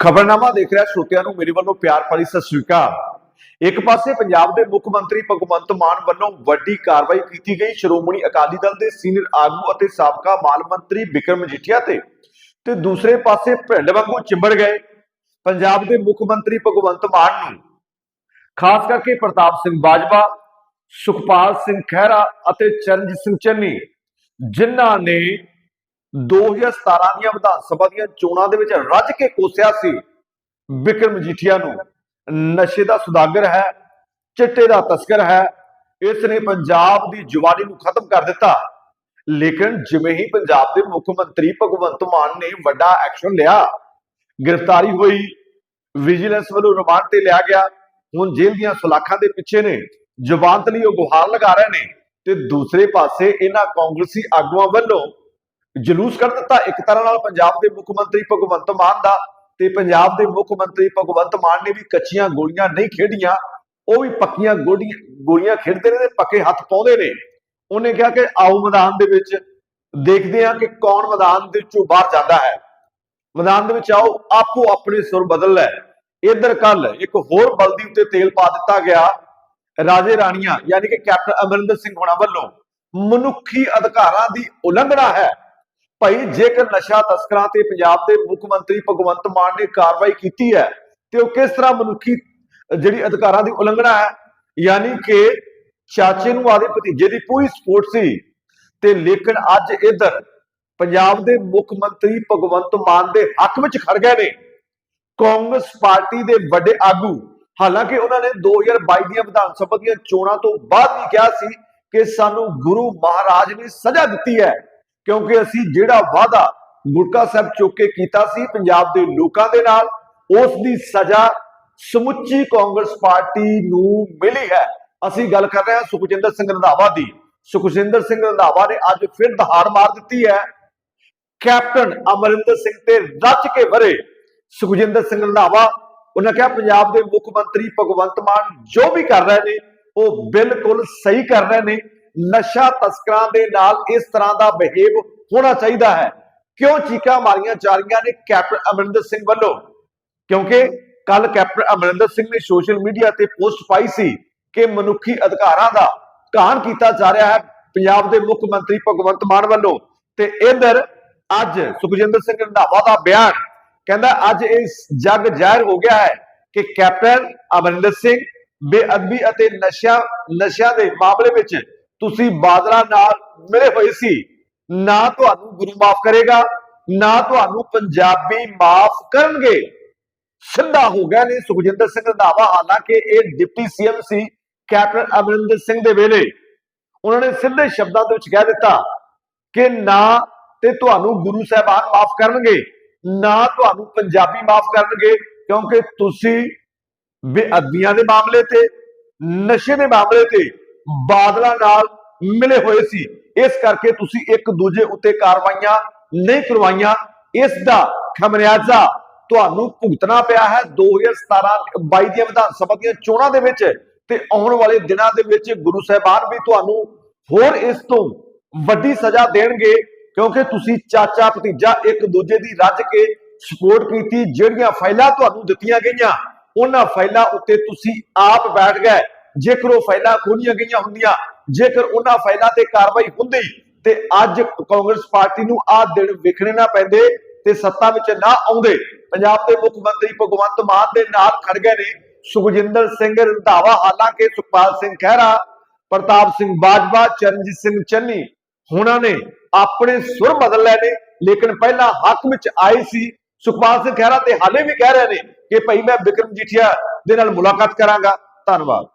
ਖਬਰਨਾਮਾ ਦੇਖ ਰਿਹਾ ਸਰੋਤਿਆਂ ਨੂੰ ਮੇਰੇ ਵੱਲੋਂ ਪਿਆਰ ਭਰੀ ਸਤਿ ਸ੍ਰੀ ਅਕਾਲ। ਇੱਕ ਪਾਸੇ ਪੰਜਾਬ ਦੇ ਮੁੱਖ ਮੰਤਰੀ ਭਗਵੰਤ ਮਾਨ ਵੱਲੋਂ ਵੱਡੀ ਕਾਰਵਾਈ ਕੀਤੀ ਗਈ ਸ਼੍ਰੋਮਣੀ ਅਕਾਲੀ ਦਲ ਦੇ ਸੀਨੀਅਰ ਆਗੂ ਅਤੇ ਸਾਬਕਾ ਮਾਲ ਮੰਤਰੀ ਬਿਕਰਮ ਮਜੀਠੀਆ ਤੇ ਤੇ ਦੂਸਰੇ ਪਾਸੇ ਭਿੰਡ ਵਾਂਗੂ ਚਿੰਬੜ ਗਏ ਪੰਜਾਬ ਦੇ ਮੁੱਖ ਮੰਤਰੀ ਭਗਵੰਤ ਮਾਨ ਨੂੰ। ਖਾਸ ਕਰਕੇ ਪ੍ਰਤਾਪ ਸਿੰਘ ਬਾਜਵਾ, ਸੁਖਪਾਲ ਸਿੰਘ ਖਹਿਰਾ ਅਤੇ ਚਰਨਜੀਤ ਸਿੰਘ ਚੰਨੀ, ਜਿਨ੍ਹਾਂ ਨੇ 2017 ਦੀਆਂ ਵਿਧਾਨ ਸਭਾ ਦੀਆਂ ਚੋਣਾਂ ਦੇ ਵਿੱਚ ਰੱਜ ਕੇ ਕੋਸਿਆ ਸੀ ਬਿਕਰਮ ਮਜੀਠੀਆ ਨੂੰ। ਨਸ਼ੇ ਦਾ ਸੁਦਾਗਰ ਹੈ, ਚਿੱਟੇ ਦਾ ਤਸਕਰ ਹੈ, ਇਸ ਨੇ ਪੰਜਾਬ ਦੀ ਜਵਾਨੀ ਨੂੰ ਖਤਮ ਕਰ ਦਿੱਤਾ। ਲੇਕਿਨ ਜਿਵੇਂ ਹੀ ਪੰਜਾਬ ਦੇ ਮੁੱਖ ਮੰਤਰੀ ਭਗਵੰਤ ਮਾਨ ਨੇ ਵੱਡਾ ਐਕਸ਼ਨ ਲਿਆ, ਗ੍ਰਿਫਤਾਰੀ ਹੋਈ, ਵਿਜੀਲੈਂਸ ਵੱਲੋਂ ਰਿਮਾਂਡ ਤੇ ਲਿਆ ਗਿਆ, ਹੁਣ ਜੇਲ੍ਹ ਦੀਆਂ ਸਲਾਖਾਂ ਦੇ ਪਿੱਛੇ ਨੇ ਜ਼ਮਾਨਤ ਲਈ ਉਹ ਗੁਹਾਰ ਲਗਾ ਰਹੇ ਨੇ ਤੇ ਦੂਸਰੇ ਪਾਸੇ ਇਹਨਾਂ ਕਾਂਗਰਸੀ ਆਗੂਆਂ ਵੱਲੋਂ ਜਲੂਸ ਕਰ ਦਿੱਤਾ। ਇੱਕ ਤਰ੍ਹਾਂ ਨਾਲ ਪੰਜਾਬ ਦੇ ਮੁੱਖ ਮੰਤਰੀ ਭਗਵੰਤ ਮਾਨ ਦਾ ਤੇ ਪੰਜਾਬ ਦੇ ਮੁੱਖ ਮੰਤਰੀ ਭਗਵੰਤ ਮਾਨ ਨੇ ਵੀ ਕੱਚੀਆਂ ਗੋਲੀਆਂ ਨਹੀਂ ਖੇਡੀਆਂ। ਉਹ ਵੀ ਪੱਕੀਆਂ ਗੋਲੀਆਂ ਗੋਲੀਆਂ ਖੇਡਦੇ ਨੇ ਤੇ ਪੱਕੇ ਹੱਥ ਪਾਉਂਦੇ ਨੇ। ਉਹਨੇ ਕਿਹਾ ਕਿ ਆਓ ਮੈਦਾਨ ਦੇ ਵਿੱਚ ਦੇਖਦੇ ਹਾਂ ਕਿ ਕੌਣ ਮੈਦਾਨ ਦੇ ਵਿੱਚੋਂ ਬਾਹਰ ਜਾਂਦਾ ਹੈ। ਮੈਦਾਨ ਦੇ ਵਿੱਚ ਆਓ, ਆਪੋ ਆਪਣੇ ਸੁਰ ਬਦਲ ਲੈ। ਇਧਰ ਕੱਲ ਇੱਕ ਹੋਰ ਬਲਦੀ ਉੱਤੇ ਤੇਲ ਪਾ ਦਿੱਤਾ ਗਿਆ। ਰਾਜੇ ਰਾਣੀਆਂ, ਯਾਨੀ ਕਿ ਕੈਪਟਨ ਅਮਰਿੰਦਰ ਸਿੰਘ ਹੋਣਾ ਵੱਲੋਂ ਮਨੁੱਖੀ ਅਧਿਕਾਰਾਂ ਦੀ ਉਲੰਘਣਾ ਹੈ। ਭਾਈ, ਜੇਕਰ ਨਸ਼ਾ ਤਸਕਰਾਂ ਤੇ ਪੰਜਾਬ ਦੇ ਮੁੱਖ ਮੰਤਰੀ ਭਗਵੰਤ ਮਾਨ ਨੇ ਕਾਰਵਾਈ ਕੀਤੀ ਹੈ, ਤੇ ਉਹ ਕਿਸ ਤਰ੍ਹਾਂ ਮਨੁੱਖੀ ਜਿਹੜੀ ਅਧਿਕਾਰਾਂ ਦੀ ਉਲੰਘਣਾ ਹੈ, ਯਾਨੀ ਕਿ ਚਾਚੇ ਨੂੰ ਆਦੇ ਭਤੀਜੇ ਦੀ ਪੂਰੀ ਸਪੋਰਟ ਸੀ, ਤੇ ਲੇਕਿਨ ਅੱਜ ਇਧਰ ਪੰਜਾਬ ਦੇ ਮੁੱਖ ਮੰਤਰੀ ਭਗਵੰਤ ਮਾਨ ਦੇ ਹੱਕ ਵਿੱਚ ਖੜ ਗਏ ਨੇ। ਕਾਂਗਰਸ ਪਾਰਟੀ ਦੇ ਵੱਡੇ ਆਗੂ, ਹਾਲਾਂਕਿ ਉਹਨਾਂ ਨੇ 2022 ਦੀਆਂ ਵਿਧਾਨ ਸਭਾ ਦੀਆਂ ਚੋਣਾਂ ਤੋਂ ਬਾਅਦ ਵੀ ਕਿਹਾ ਸੀ ਕਿ ਸਾਨੂੰ ਗੁਰੂ ਮਹਾਰਾਜ ਨੇ ਸਜ਼ਾ ਦਿੱਤੀ ਹੈ। ਕਿਉਂਕਿ ਅਸੀਂ ਜਿਹੜਾ ਵਾਅਦਾ ਗੁਰਕਾ ਸਾਹਿਬ ਚੁੱਕ ਕੇ ਕੀਤਾ ਸੀ ਪੰਜਾਬ ਦੇ ਲੋਕਾਂ ਦੇ ਨਾਲ, ਉਸ ਦੀ ਸਜ਼ਾ ਸਮੁੱਚੀ ਕਾਂਗਰਸ ਪਾਰਟੀ ਨੂੰ ਮਿਲੀ ਹੈ। ਅਸੀਂ ਗੱਲ ਕਰ ਰਹੇ ਹਾਂ ਸੁਖਜਿੰਦਰ ਸਿੰਘ ਰੰਧਾਵਾ ਦੀ। ਸੁਖਜਿੰਦਰ ਸਿੰਘ ਰੰਧਾਵਾ ਨੇ ਅੱਜ ਫਿਰ ਦਹਾੜ ਮਾਰ ਦਿੱਤੀ ਹੈ। ਕੈਪਟਨ ਅਮਰਿੰਦਰ ਸਿੰਘ ਤੇ ਰੱਜ ਕੇ ਵਰੇ ਸੁਖਜਿੰਦਰ ਸਿੰਘ ਰੰਧਾਵਾ। ਉਹਨਾਂ ਕਿਹਾ, ਪੰਜਾਬ ਦੇ ਮੁੱਖ ਮੰਤਰੀ ਭਗਵੰਤ ਮਾਨ ਜੋ ਵੀ ਕਰ ਰਹੇ ਨੇ, ਉਹ ਬਿਲਕੁਲ ਸਹੀ ਕਰ ਰਹੇ ਨੇ। ਨਸ਼ਾ ਤਸਕਰਾਂ ਦੇ ਨਾਲ ਇਸ ਤਰ੍ਹਾਂ ਦਾ ਬਿਹੇਵ ਹੋਣਾ ਚਾਹੀਦਾ ਹੈ। ਕਿਉਂ ਚੀਕਾਂ ਮਾਰੀਆਂ ਜਾ ਰਹੀਆਂ ਨੇ ਕੈਪਟਨ ਅਮਰਿੰਦਰ ਸਿੰਘ ਵੱਲੋਂ? ਕਿਉਂਕਿ ਕੱਲ ਕੈਪਟਨ ਅਮਰਿੰਦਰ ਸਿੰਘ ਨੇ ਸੋਸ਼ਲ ਮੀਡੀਆ ਤੇ ਪੋਸਟ ਪਾਈ ਸੀ ਕਿ ਮਨੁੱਖੀ ਅਧਿਕਾਰਾਂ ਦਾ ਘਾਣ ਕੀਤਾ ਜਾ ਰਿਹਾ ਹੈ ਪੰਜਾਬ ਦੇ ਮੁੱਖ ਮੰਤਰੀ ਭਗਵੰਤ ਮਾਨ ਵੱਲੋਂ। ਤੇ ਇਧਰ ਅੱਜ ਸੁਖਜਿੰਦਰ ਸਿੰਘ ਰੰਧਾਵਾ ਦਾ ਬਿਆਨ ਕਹਿੰਦਾ, ਅੱਜ ਇਸ ਜੱਗ ਜ਼ਾਹਿਰ ਹੋ ਗਿਆ ਹੈ ਕਿ ਕੈਪਟਨ ਅਮਰਿੰਦਰ ਸਿੰਘ ਬੇਅਦਬੀ ਅਤੇ ਨਸ਼ਾ ਨਸ਼ਿਆਂ ਦੇ ਮਾਮਲੇ ਵਿੱਚ ਤੁਸੀਂ ਬਾਦਲਾਂ ਨਾਲ ਮਿਲੇ ਹੋਏ ਸੀ, ਨਾ ਤੁਹਾਨੂੰ ਗੁਰੂ ਮਾਫ ਕਰੇਗਾ, ਨਾ ਤੁਹਾਨੂੰ ਪੰਜਾਬੀ ਮਾਫ ਕਰਨਗੇ। ਸਿੱਧਾ ਹੋ ਗਿਆ ਨੇ ਸੁਖਜਿੰਦਰ ਸਿੰਘ ਰੰਧਾਵਾ ਹਾਲਾਂਕਿ ਇਹ ਡਿਪਟੀ ਸੀਐਮ ਸੀ, ਕੈਪਟਨ ਅਮਰਿੰਦਰ ਸਿੰਘ ਦੇ ਵੇਲੇ। ਉਹਨਾਂ ਨੇ ਸਿੱਧੇ ਸ਼ਬਦਾਂ ਦੇ ਵਿੱਚ ਕਹਿ ਦਿੱਤਾ ਕਿ ਨਾ ਤੇ ਤੁਹਾਨੂੰ ਗੁਰੂ ਸਾਹਿਬਾਨ ਮਾਫ ਕਰਨਗੇ, ਨਾ ਤੁਹਾਨੂੰ ਪੰਜਾਬੀ ਮਾਫ ਕਰਨਗੇ, ਕਿਉਂਕਿ ਤੁਸੀਂ ਬੇਅਦਬੀਆਂ ਦੇ ਮਾਮਲੇ ਤੇ, ਨਸ਼ੇ ਦੇ ਮਾਮਲੇ ਤੇ ਬਾਦਲਾਂ ਨਾਲ ਮਿਲੇ ਹੋਏ ਸੀ। ਇਸ ਕਰਕੇ ਤੁਸੀਂ ਇੱਕ ਦੂਜੇ ਉੱਤੇ ਕਾਰਵਾਈਆਂ ਨਹੀਂ ਕਰਵਾਈਆਂ। ਇਸ ਦਾ ਖਮਿਆਜ਼ਾ ਤੁਹਾਨੂੰ ਭੁਗਤਣਾ ਪਿਆ ਹੈ। 2017 22 ਦੀਆਂ ਵਿਧਾਨ ਸਭਾ ਦੀਆਂ ਚੋਣਾਂ ਦੇ ਵਿੱਚ ਤੇ ਆਉਣ ਵਾਲੇ ਦਿਨਾਂ ਦੇ ਵਿੱਚ ਗੁਰੂ ਸਾਹਿਬਾਨ ਵੀ ਤੁਹਾਨੂੰ ਹੋਰ ਇਸ ਤੋਂ ਵੱਡੀ ਸਜ਼ਾ ਦੇਣਗੇ ਕਿਉਂਕਿ ਤੁਸੀਂ ਚਾਚਾ ਭਤੀਜਾ ਇੱਕ ਦੂਜੇ ਦੀ ਰੱਜ ਕੇ ਸਪੋਰਟ ਕੀਤੀ। ਜਿਹੜੀਆਂ ਫਾਈਲਾਂ ਤੁਹਾਨੂੰ ਦਿੱਤੀਆਂ ਗਈਆਂ, ਉਹਨਾਂ ਫਾਈਲਾਂ ਉੱਤੇ ਤੁਸੀਂ ਆਪ ਬੈਠ ਗਏ। ਜੇਕਰ ਉਹ ਫਾਈਲਾਂ ਖੋਲੀਆਂ ਗਈਆਂ ਹੁੰਦੀਆਂ, ਜੇਕਰ ਉਹਨਾਂ ਫਾਈਲਾਂ ਤੇ ਕਾਰਵਾਈ ਹੁੰਦੀ, ਤੇ ਅੱਜ ਕਾਂਗਰਸ ਪਾਰਟੀ ਨੂੰ ਆਹ ਦਿਨ ਵੇਖਣੇ ਨਾ ਪੈਂਦੇ ਤੇ ਸੱਤਾ ਵਿੱਚ ਨਾ ਆਉਂਦੇ। ਪੰਜਾਬ ਦੇ ਮੁੱਖ ਮੰਤਰੀ ਭਗਵੰਤ ਮਾਨ ਦੇ ਨਾਲ ਖੜ ਗਏ ਨੇ। ਸੁਖਜਿੰਦਰ ਸਿੰਘ ਰੰਧਾਵਾ, ਹਾਲਾਂਕਿ ਸੁਖਪਾਲ ਸਿੰਘ ਖਹਿਰਾ, ਪ੍ਰਤਾਪ ਸਿੰਘ ਬਾਜਵਾ, ਚਰਨਜੀਤ ਸਿੰਘ ਚੰਨੀ ਉਹਨਾਂ ਨੇ ਆਪਣੇ ਸੁਰ ਬਦਲ ਲਏ ਨੇ, ਲੇਕਿਨ ਪਹਿਲਾਂ ਹੱਕ ਵਿੱਚ ਆਏ ਸੀ। ਸੁਖਪਾਲ ਸਿੰਘ ਖਹਿਰਾ ਤੇ ਹਾਲੇ ਵੀ ਕਹਿ ਰਹੇ ਨੇ ਕਿ ਭਾਈ ਮੈਂ ਬਿਕਰਮ ਜੀਠੀਆ ਦੇ ਨਾਲ ਮੁਲਾਕਾਤ ਕਰਾਂਗਾ। ਧੰਨਵਾਦ।